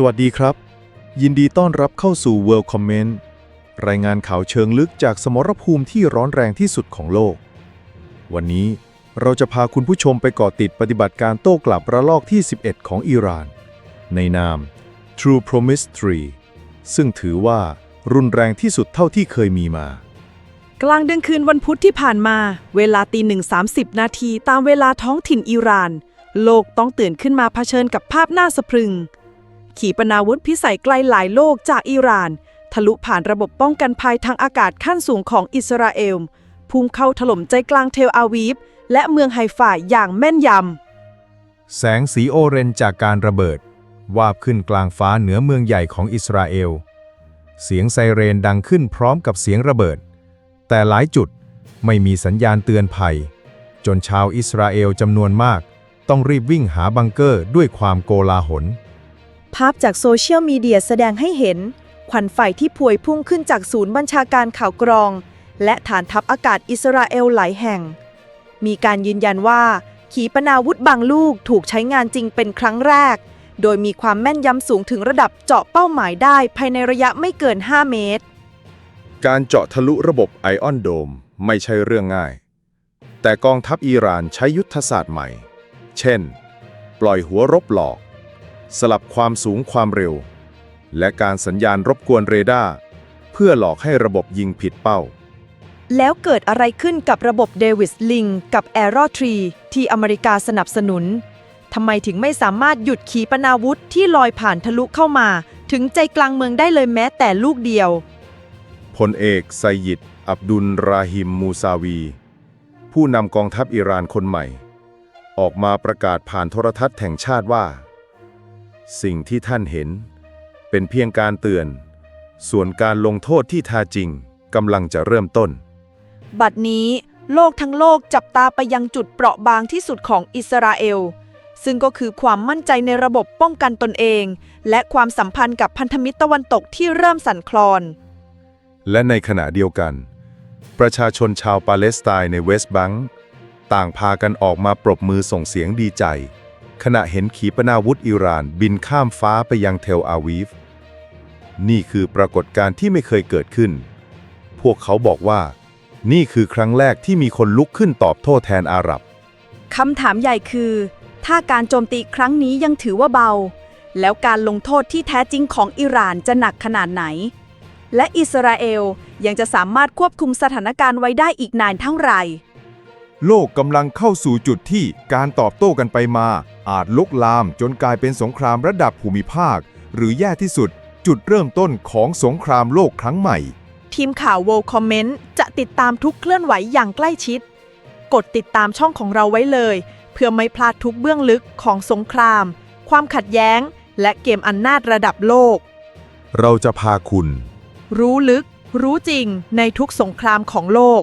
สวัสดีครับ ยินดีต้อนรับเข้าสู่ World Comment รายงานข่าวเชิงลึกจากสมรภูมิที่ร้อนแรงที่สุดของโลก วันนี้เราจะพาคุณผู้ชมไปเกาะติดปฏิบัติการโต้กลับระลอกที่ 11 ของอิหร่าน ในนาม True Promise 3 ซึ่งถือว่ารุนแรงที่สุดเท่าที่เคยมีมา กลางดึกคืนวันพุธที่ผ่านมา เวลาตีหนึ่งสานาทีตามเวลาท้องถิ่นอิหร่าน โลกต้องตื่นขึ้นมาเผชิญกับภาพน่าสะพรึง ขีปนาวุธพิสัยไกลหลายโลกจากอิหร่าน ทะลุผ่านระบบป้องกันภัยทางอากาศขั้นสูงของอิสราเอล พุ่งเข้าถล่มใจกลางเทลอาวีฟ และเมืองไฮฟาอย่างแม่นยำ แสงสีโอเรนจ์จากการระเบิด วาบขึ้นกลางฟ้าเหนือเมืองใหญ่ของอิสราเอล เสียงไซเรนดังขึ้นพร้อมกับเสียงระเบิด แต่หลายจุดไม่มีสัญญาณเตือนภัย จนชาวอิสราเอลจำนวนมากต้องรีบวิ่งหาบังเกอร์ด้วยความโกลาหล ภาพจากโซเชียลมีเดียแสดงให้เห็นควันไฟที่พวยพุ่งขึ้นจากศูนย์บัญชาการข่าวกรอง และฐานทัพอากาศอิสราเอลหลายแห่ง มีการยืนยันว่า ขีปนาวุธบางลูกถูกใช้งานจริงเป็นครั้งแรก โดยมีความแม่นยำสูงถึงระดับเจาะเป้าหมายได้ภายในระยะไม่เกิน 5 เมตร การเจาะทะลุระบบไอออนโดมไม่ใช่เรื่องง่าย แต่กองทัพอิหร่านใช้ยุทธศาสตร์ใหม่ เช่น ปล่อยหัวรบหลอก สลับความสูงความเร็ว และการสัญญาณรบกวนเรดาร์เพื่อหลอกให้ระบบยิงผิดเป้า แล้วเกิดอะไรขึ้นกับระบบเดวิสลิงกับ a อ r o ทรีที่อเมริกาสนับสนุนทำไมถึงไม่สามารถหยุดขีปนาวุธที่ลอยผ่านทะลุเข้ามา ถึงใจกลางเมืองได้เลยแม้แต่ลูกเดียวพลเอกไซยิดอับดุลราฮิมมูซาวี ผู้นำกองทัพอิหร่านคนใหม่ ออกมาประกาศผ่านโทรทัศน์แห่งชาติว่า สิ่งที่ท่านเห็น เป็นเพียงการเตือน ส่วนการลงโทษที่แท้จริงกำลังจะเริ่มต้น บัดนี้โลกทั้งโลกจับตาไปยังจุดเปราะบางที่สุดของอิสราเอล ซึ่งก็คือความมั่นใจในระบบป้องกันตนเอง และความสัมพันธ์กับพันธมิตรตะวันตกที่เริ่มสั่นคลอน และในขณะเดียวกัน ประชาชนชาวปาเลสไตน์ในเวสต์แบังก์ต่างพากันออกมาปรบมือส่งเสียงดีใจ ขณะเห็นขีปนาวุธอิหร่านบินข้ามฟ้าไปยังเทลอาวีฟ นี่คือปรากฏการณ์ที่ไม่เคยเกิดขึ้น พวกเขาบอกว่า นี่คือครั้งแรกที่มีคนลุกขึ้นตอบโต้แทนอาหรับ คำถามใหญ่คือ ถ้าการโจมตีครั้งนี้ยังถือว่าเบา แล้วการลงโทษที่แท้จริงของอิหร่านจะหนักขนาดไหน และอิสราเอลยังจะสามารถควบคุมสถานการณ์ไว้ได้อีกนานเท่าไหร่ โลกกำลังเข้าสู่จุดที่การตอบโต้กันไปมา อาจลุกลามจนกลายเป็นสงครามระดับภูมิภาค หรือแย่ที่สุด จุดเริ่มต้นของสงครามโลกครั้งใหม่ ทีมข่าว World Comment จะติดตามทุกเคลื่อนไหวอย่างใกล้ชิด กดติดตามช่องของเราไว้เลย เพื่อไม่พลาดทุกเบื้องลึกของสงคราม ความขัดแย้ง และเกมอำนาจระดับโลก เราจะพาคุณ รู้ลึก รู้จริงในทุกสงครามของโลก